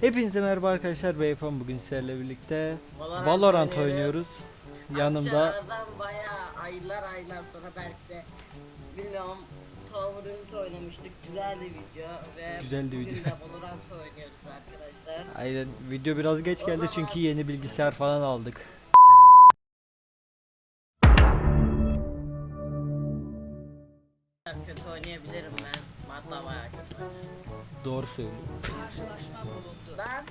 Hepinize merhaba arkadaşlar. Beyfan bugün sizlerle birlikte Valorant Valorant oynuyoruz. Yanımda Akşamlardan bayağı aylar aylar sonra belki de bilmiyorum Tower'ın oynamıştık. Güzeldi video ve Güzeldi bugün video. de Valorant oynuyoruz arkadaşlar. aynen video biraz geç O geldi zaman- çünkü yeni bilgisayar falan aldık. Kötü oynayabilirim ben. Hatta bayağı kötü oynarım. Doğru söylüyor. Ben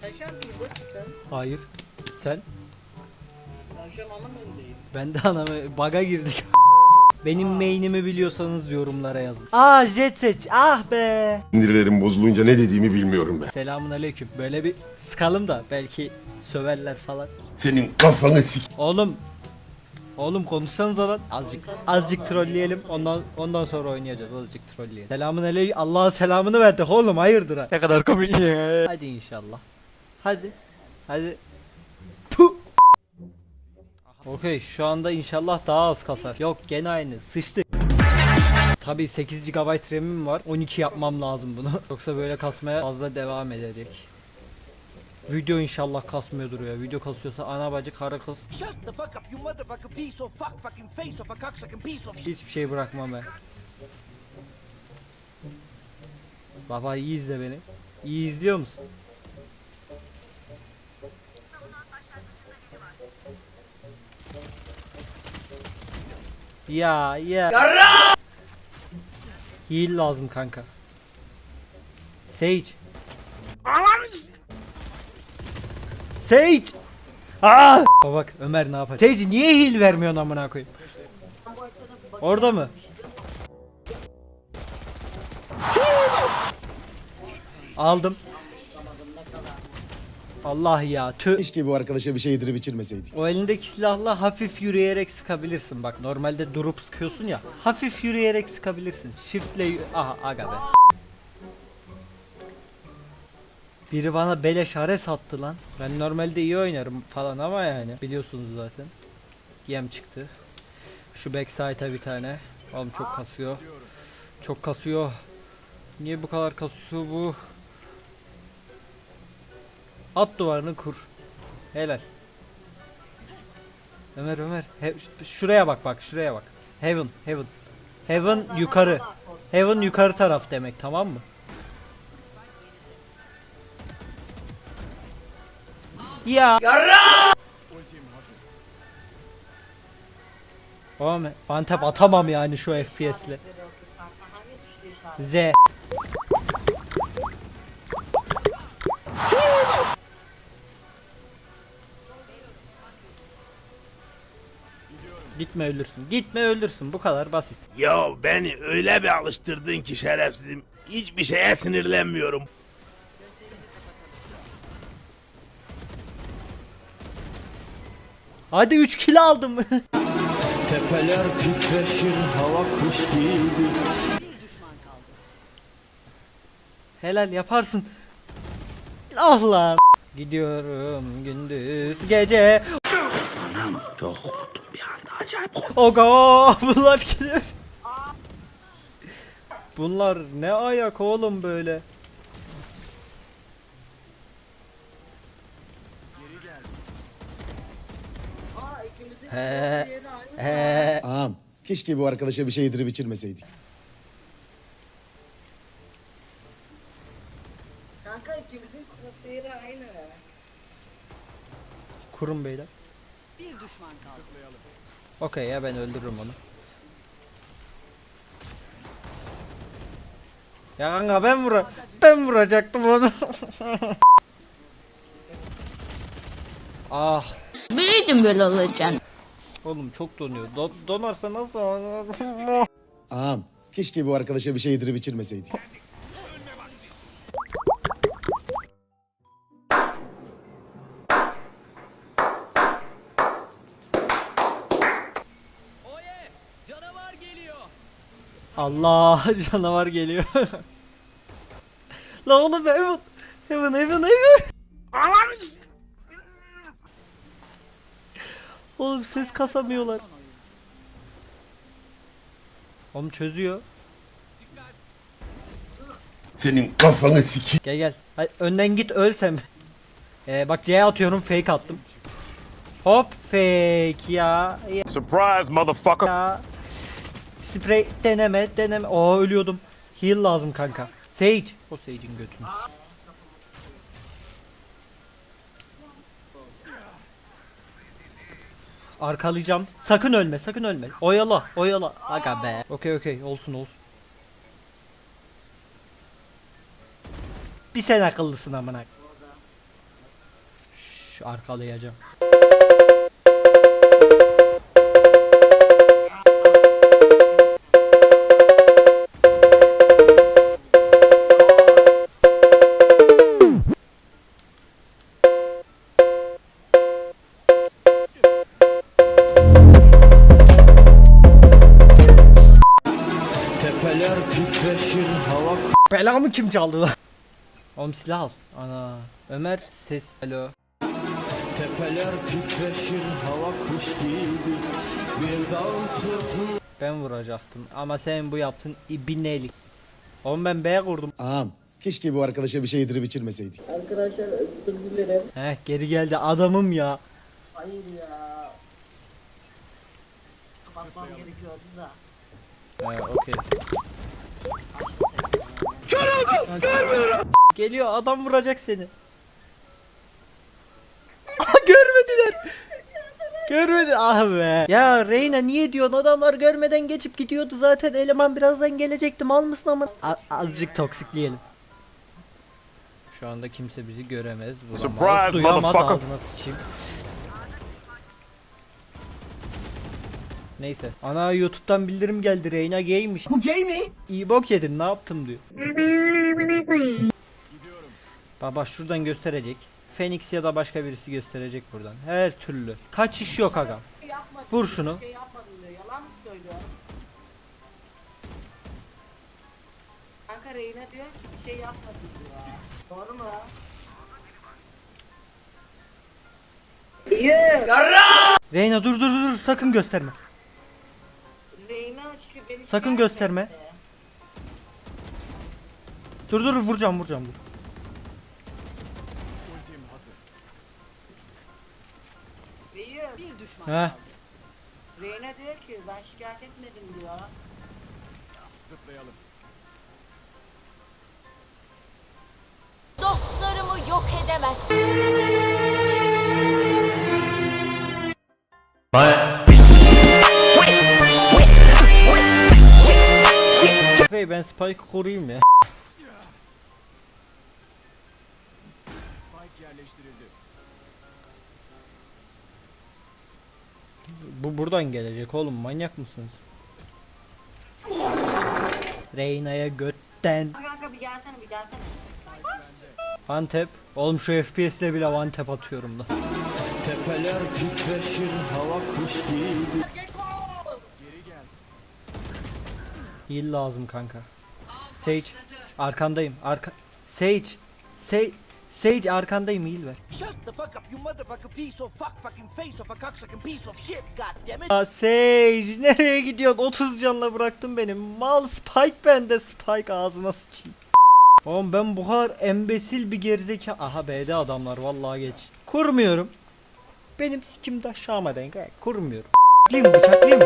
Sen şu an burada mısın? Hayır. Sen? Ben şu an anam öndeyim. Ben de anamı baga girdik. Benim main'imi biliyorsanız yorumlara yazın. Aa jet seç. Ah be. Sinirlerim bozulunca ne dediğimi bilmiyorum ben. Selamun aleyküm. Böyle bir sıkalım da belki söverler falan. Senin kafanı sik... Oğlum. Oğlum konuşsanız lan. Azıcık azıcık trolleyelim. Ondan ondan sonra oynayacağız. Azıcık trolleyelim. Selamun aleyküm. Allah'ın selamını verdik oğlum. Hayırdır ha. Ne kadar komik ya. Hadi inşallah. Hadi. Hadi. Puh. Okey şu anda inşallah daha az kasar. Yok gene aynı. Sıçtı. Tabii 8 GB RAM'im var. 12 yapmam lazım bunu. Yoksa böyle kasmaya fazla devam edecek. Video inşallah kasmıyordur ya. Video kasıyorsa ana bacı kara kas. Shut the fuck up, you motherfucking piece of fuck fucking face of a cocksucking piece of shit. Hiçbir şey bırakmam ben. Baba iyi izle beni. İyi izliyor musun? Ya ya. Heal lazım kanka. Sage. Sage. Aa! Bak bak Ömer ne yapacak? Sage niye heal vermiyorsun amına koyayım? Orada mı? Aldım. Allah ya tü. Keşke bu arkadaşa bir şey yedirip içirmeseydik. O elindeki silahla hafif yürüyerek sıkabilirsin. Bak normalde durup sıkıyorsun ya. Hafif yürüyerek sıkabilirsin. Shift'le aha aga be. Biri bana beleş hare sattı lan. Ben normalde iyi oynarım falan ama yani biliyorsunuz zaten. Yem çıktı. Şu backside'a bir tane. Oğlum çok kasıyor. Çok kasıyor. Niye bu kadar kasıyor bu? At duvarını kur. Helal. Ömer Ömer. He- şuraya bak bak şuraya bak. Heaven Heaven. Heaven yukarı. Heaven yukarı taraf demek tamam mı? Ya. Oğlum antep atamam yani şu FPS'le. Z. Gitme ölürsün. Gitme ölürsün. Bu kadar basit. Ya beni öyle bir alıştırdın ki şerefsizim. Hiçbir şeye sinirlenmiyorum. Hadi 3 kilo aldım. Tepeler titreşir hava kuş gibi. Helal yaparsın. Ah lan. Gidiyorum gündüz gece. Çok korktum bir anda acayip korktum. Oga bunlar gidiyor. Bunlar ne ayak oğlum böyle. He. Ağam keşke bu arkadaşa bir şey yedirip içirmeseydik. Kanka ikimizin yeri aynı. Kurun beyler. Bir düşman kaldı. Okey ya ben öldürürüm onu. Ya kanka ben vura ben vuracaktım onu. ah Biliyordum böyle olacağını. Oğlum çok donuyor. Do- donarsa nasıl? Ağam keşke bu arkadaşa bir şey yedirip içirmeseydik. Allah canavar geliyor. La oğlum Heaven. Heaven Heaven Heaven. Oğlum ses kasamıyorlar. Oğlum çözüyor. Senin kafanı sikeyim. Gel gel. Hadi önden git ölsem. Ee, bak C'ye atıyorum fake attım. Hop fake ya. Ya. Surprise motherfucker. ya. Sprey deneme deneme. Oo ölüyordum. Heal lazım kanka. Sage. O Sage'in götünü. Arkalayacağım. Sakın ölme, sakın ölme. Oyala, oyala. Aga be. Okey okey, olsun olsun. Bir sen akıllısın amına. Şş, arkalayacağım. Belamı kim çaldı lan? Oğlum silah al. Ana. Ömer ses. Alo. Tepeler titreşir hava kış gibi Bir dağın sırtında Ben vuracaktım ama sen bu yaptın ibinelik. Oğlum ben B'ye kurdum. Ağam keşke bu arkadaşa bir şey yedirip içirmeseydik. Arkadaşlar özür dilerim. Heh geri geldi adamım ya. Hayır ya. Kapatmam gerekiyordu da. He okey. Geliyor adam vuracak seni. Görmediler. Görmedi ah be. Ya Reyna niye diyorsun adamlar görmeden geçip gidiyordu zaten eleman birazdan gelecekti mal mısın ama A- azıcık toksikleyelim. Şu anda kimse bizi göremez. Bulamaz, Surprise, duyamaz motherfucker. ağzına sıçayım. Neyse. Ana YouTube'dan bildirim geldi Reyna gaymiş. Bu gay mi? İyi bok yedin ne yaptım diyor. Baba şuradan gösterecek. Phoenix ya da başka birisi gösterecek buradan. Her türlü. Kaçış yok agam. Yapmadım. Vur şunu. Şey yapmadım diyor. Yalan mı söylüyor? Kanka Reyna diyor ki bir şey yapmadım diyor. Doğru mu? İyi. Reyna dur dur dur sakın gösterme. Beni Sakın gösterme. Dur dur vuracağım vuracağım dur. İyi. Bir düşman Heh. Reyna diyor ki ben şikayet etmedim diyor. Dostlarımı yok edemez. Spike'ı koruyayım ya. Bu buradan gelecek oğlum manyak mısınız? Reyna'ya götten Kanka bir gelsene bir gelsene. Antep. Oğlum şu FPS'te bile one tap atıyorum da. Tepeler titreşir hava kış gibi Heal lazım kanka. Sage arkandayım. Arka Sage Sage Sage arkandayım heal ver. Shut the fuck up, you motherfucking piece of fuck fucking face of a cocksucking piece of shit, god damn it. Ya Sage nereye gidiyorsun? 30 canla bıraktın benim. Mal Spike bende. Spike ağzına sıçayım. Oğlum ben bu kadar embesil bir gerizeka. Aha B'de adamlar vallahi geç. Kurmuyorum. Benim sikim de aşağıma denk. Kurmuyorum. Bıçaklayayım? Bıçaklayayım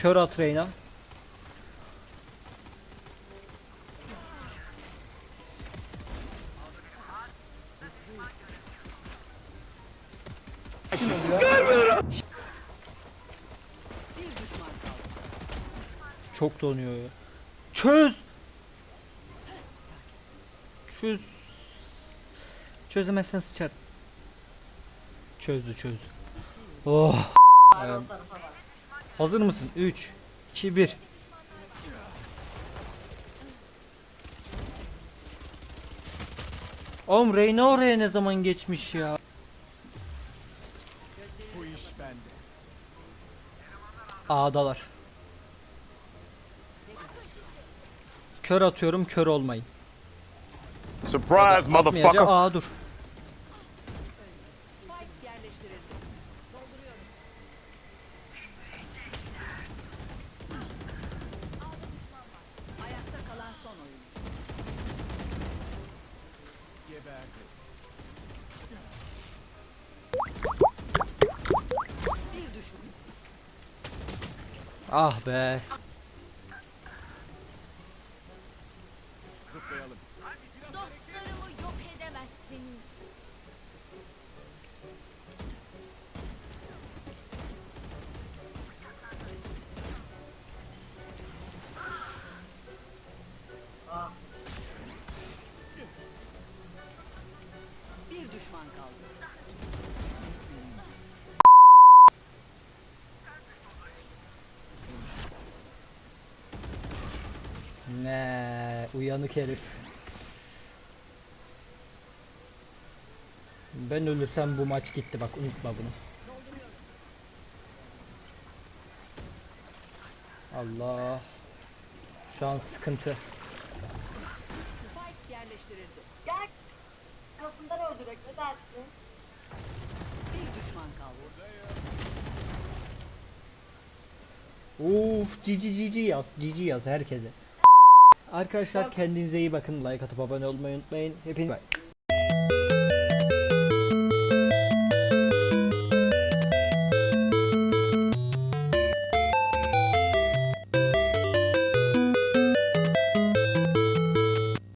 Kör at Reyna. Çok donuyor ya. Çöz. Çöz. Çözemezsen sıçar. Çözdü çözdü. Oh. Hazır mısın? 3 2 1 Oğlum Reyna oraya ne zaman geçmiş ya? A'dalar. Kör atıyorum kör olmayın. Surprise Atmayacak A dur. Spike yerleştirildi. Dolduruyorum. A'da düşman var. Ayakta kalan son oyuncu. Bir düşman. Ah be. Uyanık herif. Ben ölürsem bu maç gitti bak unutma bunu. Allah. Şu an sıkıntı. Spike yerleştirildi. Gel. Kafasından öldürek ne dersin? Bir düşman kaldı. Uf cici cici yaz. Cici yaz herkese. Arkadaşlar kendinize iyi bakın. Like atıp abone olmayı unutmayın. Hepiniz bye.